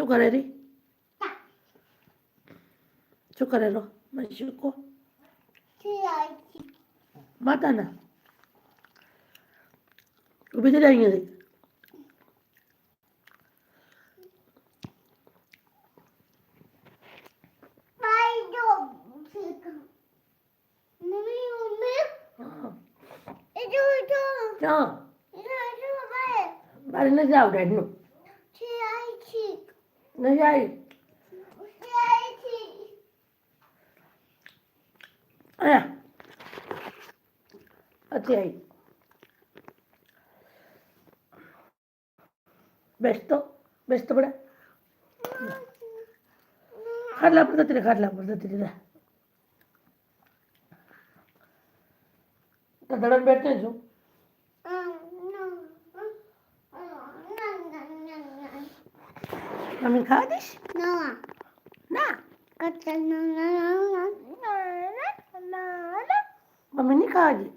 શું કરે રી શું કરે રો મને શું કહો માતાના ઊભી થઈ જાય અહીંયાથી હા ક્યાં બારે નથી જાવ ડેડનું નથી આવી અહીંયા. અતિ આવી. બેસતો બેસતો પડે. ખાટલા પર જતી રહે, ખાટલા પર જતી રહે. તો દડન બેઠતે আমি খাওয়া দিস না না মামিনি খাওয়া দি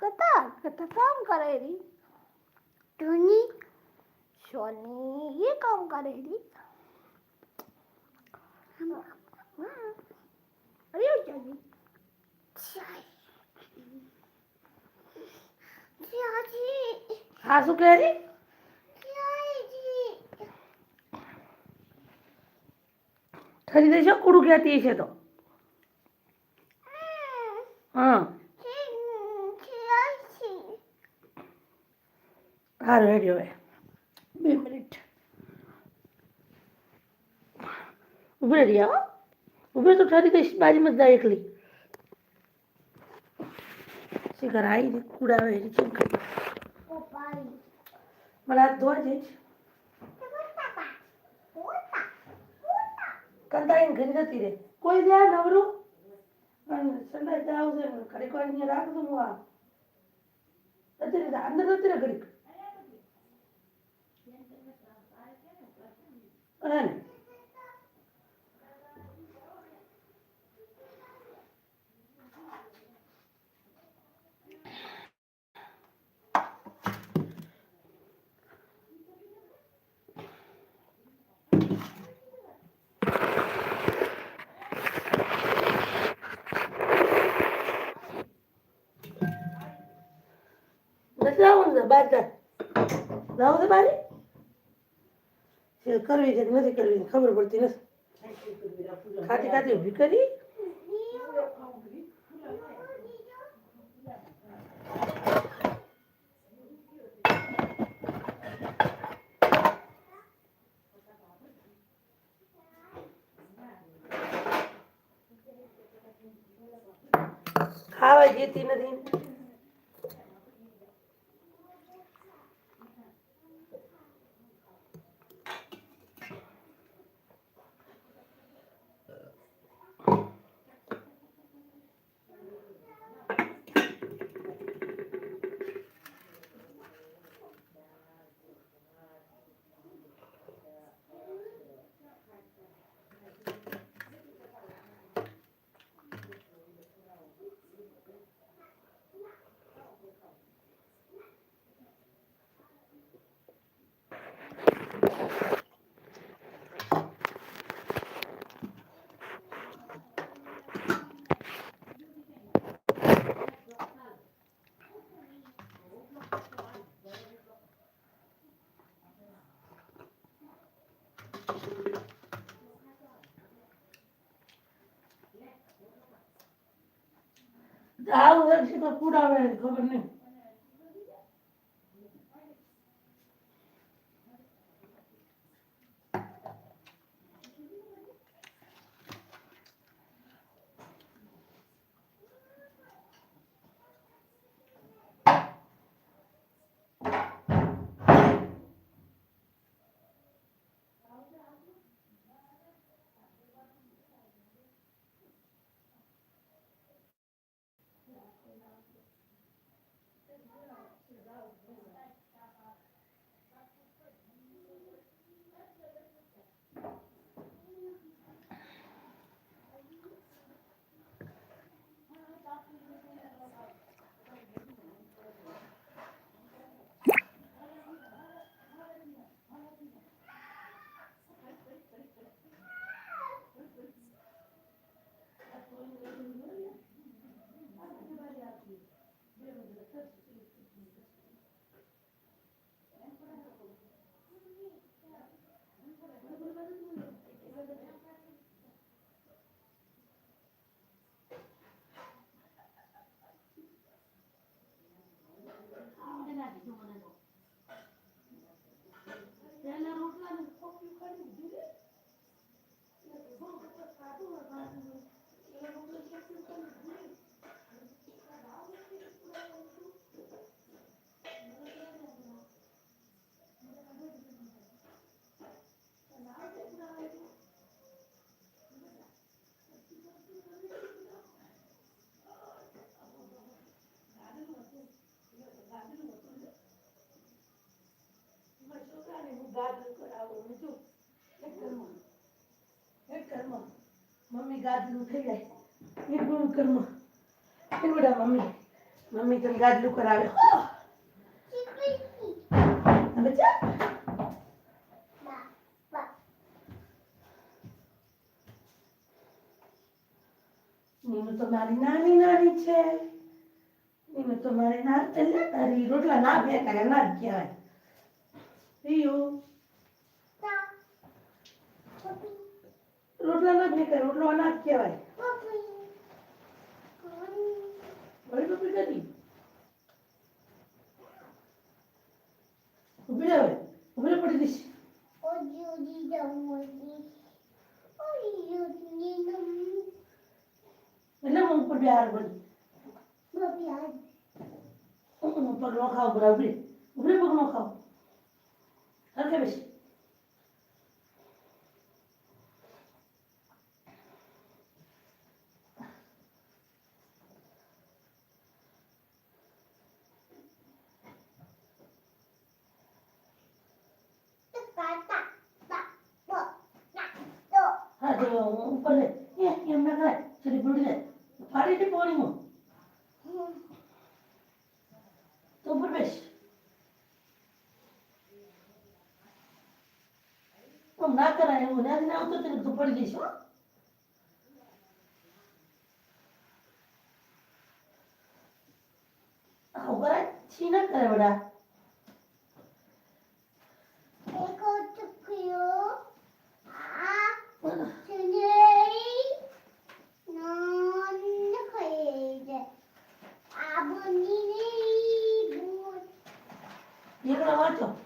কথা কথা কাম করে টনি રી સોની ये काम करे री अरे ओ जानी હા શું કહે રી ઠરી દેશો કુડું કહેતી છે તો હા સારું હેડી હવે બે મિનિટ. ઊભી રહી, હો? ઊભી તો ઠરી ગઈ બારીમાં જ જાય એકલી. શિખર આવી કુડાવે એની ચીમ કરી મને હાથ ધોવા જઈશ. કંટાળીને ઘરે જતી રે કોઈ દે નવરું? સંડાસ આવશે, ઘડીક વાર અહીંયા રાખજો હું આ અત્યારે અંદર રહે ઘડીક. Perdón. That was about it. કરવી છે નથી કરવી ખબર પડતી નથી. ખાતી ખાતી ઊભી કરી. ખાવા જતી નથી. આવું વર્ષે તો કુડાવે ખબર નહીં. થઈ જાય. એ ગુણ કર્મ એ બધા મમ્મી. મમ્મી તને ગાદલું કરાવે. હવે જા નીનુ તો મારી નાની નાની છે. રોટલા ના ફેંકાય ના કહેવાય. રોટલા ના નીકળે રોટલો અનાજ કહેવાય. વળી પપ્પી કરી ઊભી રહે ઊભી રહે પડી દઈશ એટલે હું ઉપર બે હાર બની. હું પગ નો ખાવ બરાબર? ઊભી રહે. ઊભી રહે, પગ નો ખાવ. હરખે બેસી હા જો હું ઉપર લે એ એમ ના કરાય છરી પડી જાય ફાડી દે પાણીમાં તો ઉપર બેસ કરે બડા વાંચો.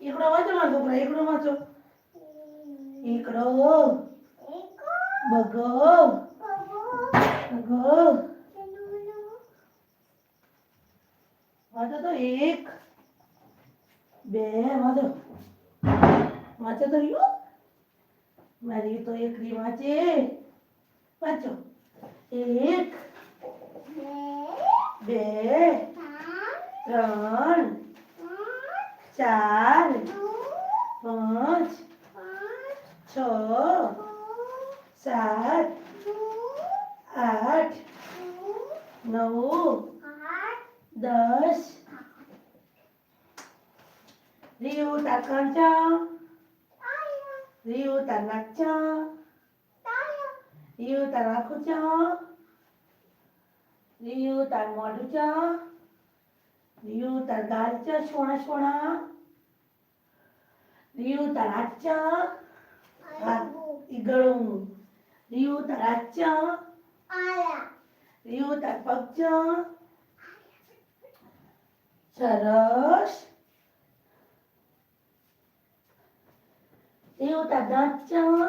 એકડો વાંચો મારા છોકરા એકડો વાંચો. એકડો બગો બગો વાંચો તો એક. બે, વાંચો. વાંચો તો રહ્યો મારી તો એકડી વાંચે. વાંચો. એક, બે, ત્રણ ચાર પાંચ છ સાત આઠ નવ દસ રીયુ તાર કંચા રીયુ તાર નાચા રીયુ તાર આખું ચા રીયુ તાર મોઢું ચા રીયુ તાર ગાલ ચા સોણા સોણા રીયુ તાર હાથ ચા હાથ ઈ ગળું રીયુ તાર હાથ ચા રીયુ તાર પગ ચા સરસ રીયુ તાર દાંત ચા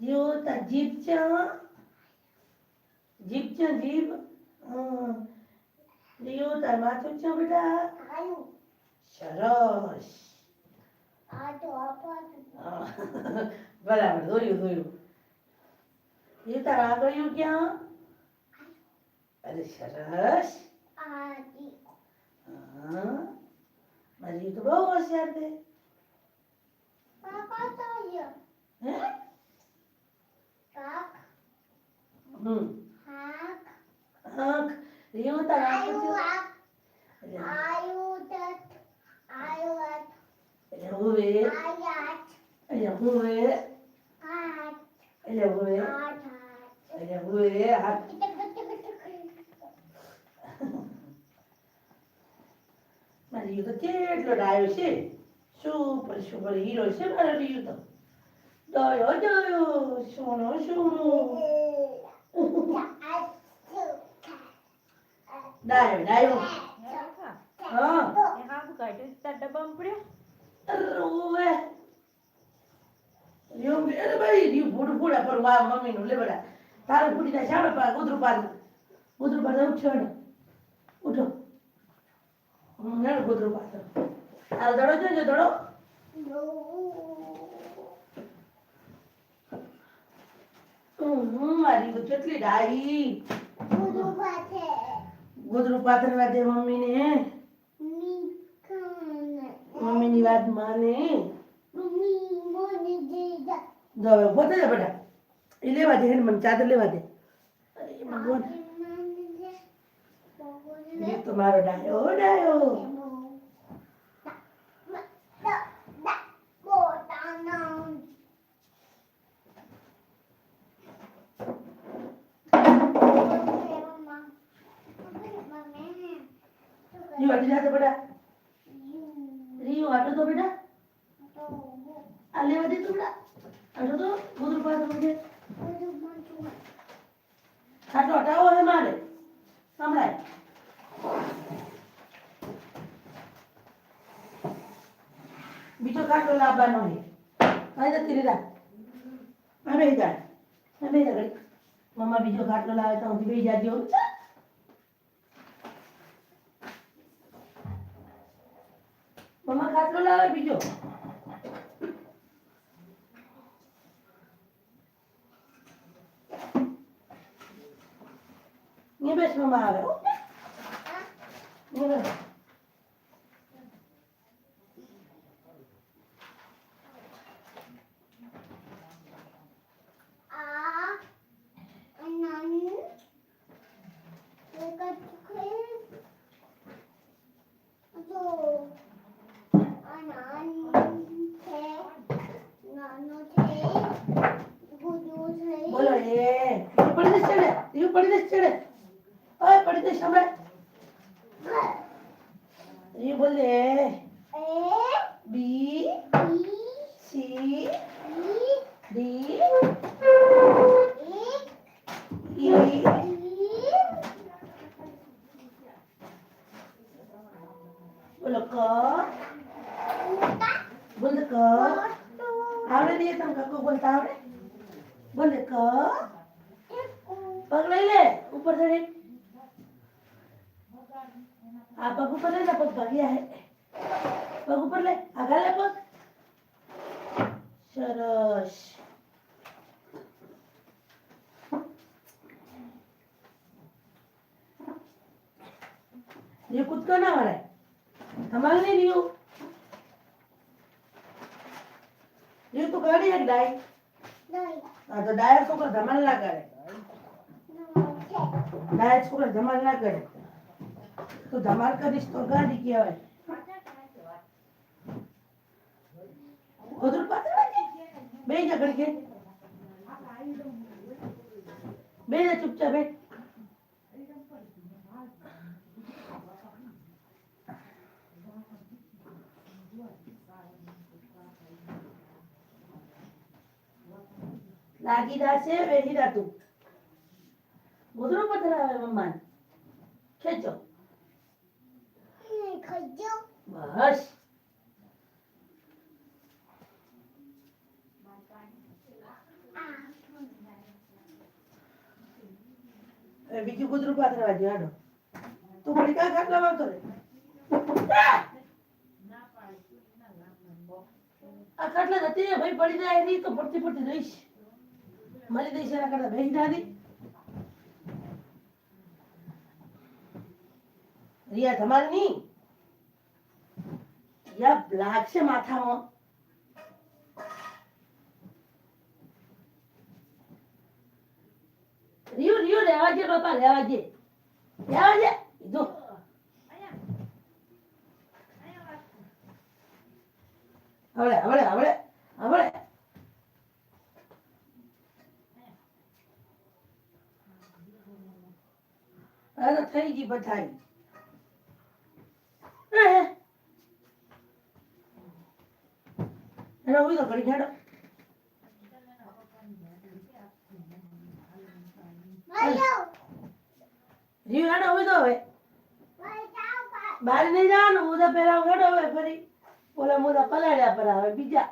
રીયુ તાર જીભ ચા જીભ ચા જીભ હમ. રીયુ તાર માથું ચા બેટા. સરસ. હા. બરાબર દોર્યું દોર્યું. એ તારા આગળિયું ક્યાં? અરે સરસ. મારી તો બહુ હોશિયાર છે. હે? હમ. આંખ રીયું તારા આગળ એટલે એટલે હવે એટલે હવે એટલે હવે એટલે હવે હાથ મારી તો કેટલો ડાયો છે? સુપર સુપર હીરો છે મારો તો ડાયો ડાયો સોનો સોનો. ડાયો ડાયો હા. ડબ્બામાં પડ્યો? રોવે. યો મે અરે ભાઈ યો ફૂડ ફૂડા પર વા મમ્મી નું લે બડા. તારે ફૂડી ના શાળા પા ગુદરુ પાર. ગુદરુ પાર ઉઠો ને ઉઠો. હું ને ગુદરુ પાર આ દડો જોજો દડો. હમ મારી તો કેટલી ડાઈ ગુદરુ પાથરવા દે મમ્મી ને મમ્મી ની વાત માને. જો હવે ઊભો જા બેટા. એ લેવા દે મને ચાદર લેવા દે. ભગવાન તો મારો ડાયો ડાયો. રીવ આટી જાતે બેટા. રીવ આટો તો બેટા. આ લેવા દે તું બેટા. આટો તો ગુદરુ પાથરવા દે ખાટલો હટાવો હે મારે. સંભળાય. બીજો ખાટલો લાવવાનો હે કઈ નથી લીધા આ બે જા. આ બે જા ઘડીક. મમ્મા બીજો ખાટલો લાવે તો હું બે જાજો बोल क। पग ले ले ऊपर चढ़े आप पग ऊपर ले ना, पग भागिया है पग ऊपर ले, आगा ले पग। सरस। ये कुछ का ना वाला है हमारे नहीं रही हो ये तो गाड़ी है डाई? આ તો ડાયર છોકરા ધમાલ ના કરે. ડાયર છોકરા ધમાલ ના કરે. તો ધમાલ કરીશ તો ગાડી કહેવાય. ગોદરું પાત્ર. બેહી જા ઘડીકે. બે ચૂપચાપ બે જાશે બેહી જા તું. ગોદરું પથરાવે મમ્મા ખેંચો. બસ. હવે બીજું કૂતરું પાથરવા દે હાલો. તું પડી કા ખાટલા વાળતો રે આ ખાટલા જતી રે ભાઈ પડી જાય નહીં તો પડતી પડતી રહીશ. મરી દઈશ એના કરતા બેસી દાદી રિયા, તમારે નહીં? યા લાગશે માથામાં. રિયો રિયો લેવા દે બાપા લેવા દે. લેવા દે. હવે હવે હવે હવે અરે થઈ ગઈ બધાઈ એનો ઉઈ તો ઘડી ખેડો રીવ હેડો તો હવે. બહાર નહીં જવાનું મુદા પેલા પહેલા હેડો હવે ફરી. ઓલા મુદા પલાળ્યા પર આવે બીજા.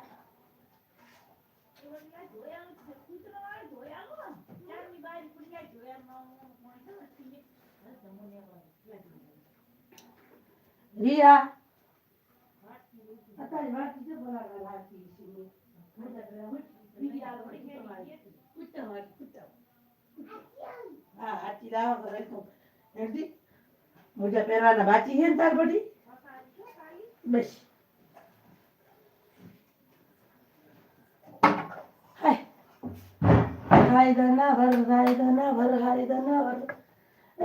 रिया आता वाटी बोला लाती इसमें मतलब रिया कुत्ता हाँ, है कुत्ता हाँ, हाथी लाओ करे तो हेडी मुझे पहरवाना बाकी है तार बड़ी। बस। हाय। हाय दना भर, हाय दना भर, हाय दना भर।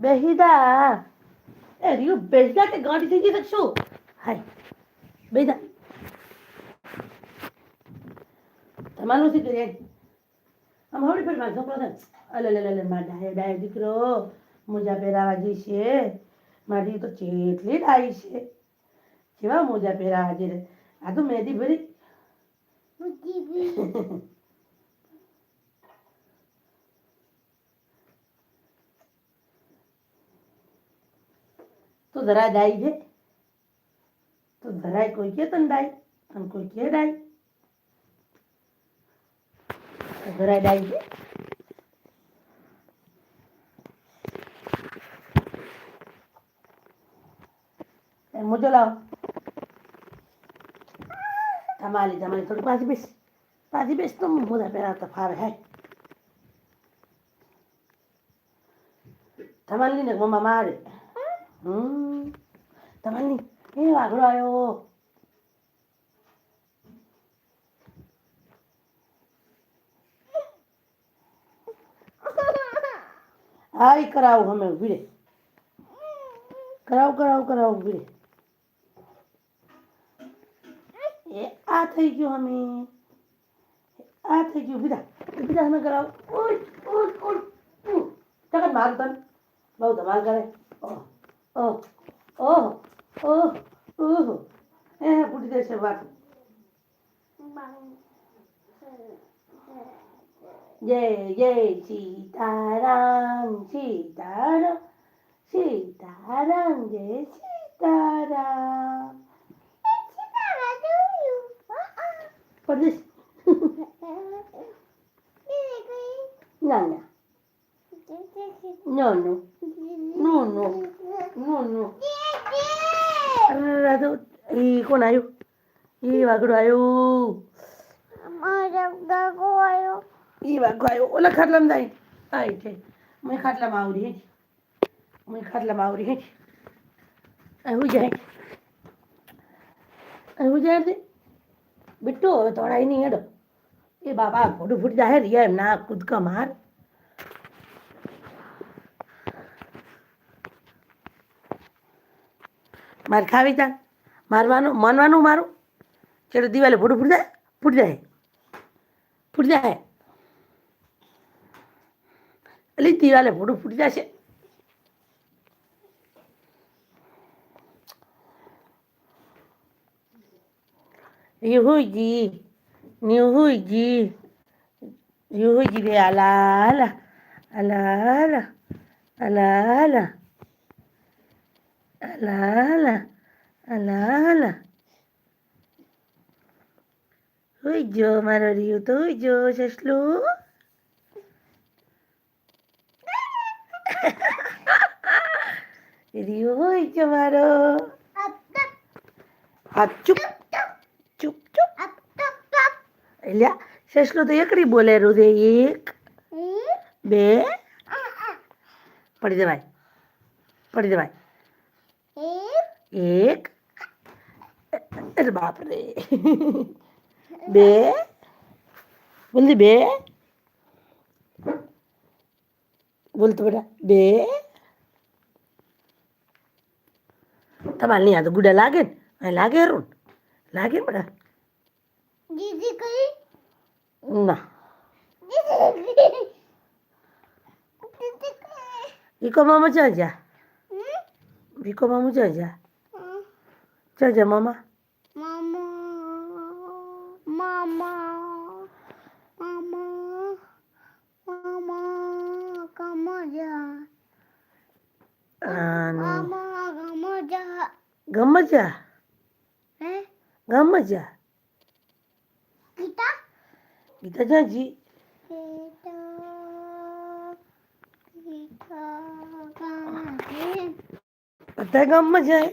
બેહીદા. એ રીયું બેહીદા કે ગાંડી થઈ ગઈ શું? હાય બેહીદા. તમારું શું કરે આમ હવડી ફેર મારો છોકરો અલ અલે લે લે મારા ડાય ડાયો દીકરો મોજા પહેરાવા જઈશે છે. મારી તો ચેટલી ડાઈ છે. કેવા મોજા પહેરાવા જઈ આ તો મહેંદી ભરી. તો જરા ડાઈ છે. તો જરાય કોઈ કે તને ડાઈ અને કોઈ કે ડાઈ. તો જરાય ડાઈ છે. મોજો લાવો. તમારી તમારી થોડી પાછી બેસ. પાછી બેસ તો મોજા પહેરાવતા ફાવે, હે. તમારી ને મમ્મા મારે. હમ. તમારી એ વાઘડો આવ્યો હા ઈ કરાવું અમે ઊભી રે કરાવું કરાવું કરાવું ઊભી રે એ આ થઈ ગયું અમે આ થઈ ગયું બીજા બીજા અમે કરાવું ઓય ઓય ઓય ચકન માર તન બહુ ધમાલ કરે ઓહ ઓહ ওহ ওহ ওহ হ্যাঁ বুড়িতে এসে বাঘ जय जय सीताराम सीताराम सीताराम जय सीताराम परदेश ना ना No, no. No, no. No, no. Radhu ઈ કોણ આવ્યું ઈ વાઘડો આવ્યો ઈ વાઘો આવ્યો ઓલા ખાટલામાં જાય આઈ છે મેં ખાટલામાં આવરી હેઠ મેં ખાટલામાં આવરી હેઠ આવ્યું જાય આવ્યું જાય બિટ્ટુ હવે તોડાય નહીં હેડો એ બાપા ફોટો ફૂટ જાહેર યાર ના કૂદકા માર માર ખાવી તા. મારવાનું માનવાનું મારું. ચલો દિવાલે ભૂડું ફૂટ જાય ફૂટ જાય. ફૂટ જાય. એટલે દિવાલે ફોટું ફૂટી જશે. યુહુજી Yuhuji, યુહુજી રે આલા આલા આલા આલા આલા ala, ala ala, ala ala. Ui jo મારો રહ્યું તો જો સસલું રહ્યું હોય જો મારો હા ચૂપ ચૂપ ચૂપ એટલે સસલું તો એકડી બોલે રુદે એક બે. પડી જવાય પડી જવાય. એક અરે બાપ રે બે બોલતી બે બોલતો બેટા બે તમારે નહીં આ તો ગુડા લાગે ને અહીં લાગે રૂન લાગે બેટા દીદી કઈ ના દીદી દીદી કઈ વિકો મામા ચાલ જા હમ Biko mama jaja. Hmm. Jaja mama. Mama. Mama. Mama. Mama. Kamu ja. Anu. Mama kamu ja. Kamu ja. Eh? Kamu ja. Kita? Kita janji. બધા ગામમાં જાય?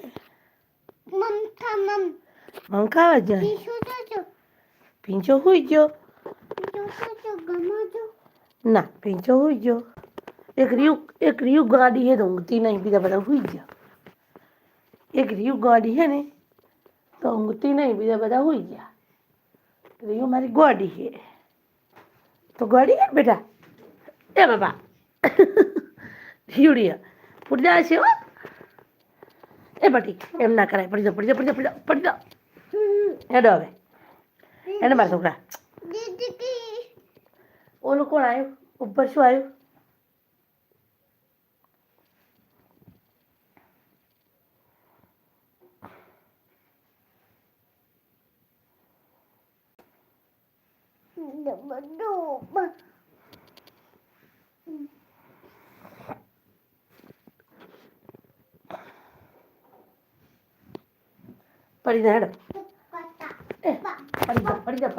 મમતા. મમ. ખાવા જાય? પીંચો હોઈ ગયો. ના પીંચો હોઈ ગયો. એક રીયું એક રીયું ગાડી હે તો ઊંઘતી નહીં બીજા બધા હોઈ ગયા. એક રીયું ગાડી હે ને તો ઊંઘતી નહીં બીજા બધા હોઈ ગયા. રિયુ મારી ગાડી હે તો ગાડી હે બેટા એ બાબા રિયુડિયા પૂરજા છે હો? એ બટી એમ ના કરાય પડી જાઓ પડી જાઓ પડી જાઓ પડી જાઓ પડી જાઓ હેડો હવે એને મારા છોકરા Didi ki. ઓલું કોણ આવ્યું ઉપર શું આવ્યું Duba-duba. પડી പഠിക്കണം പഠിക്കാം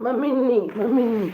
മമ്മിന്നി മമ്മിന്നി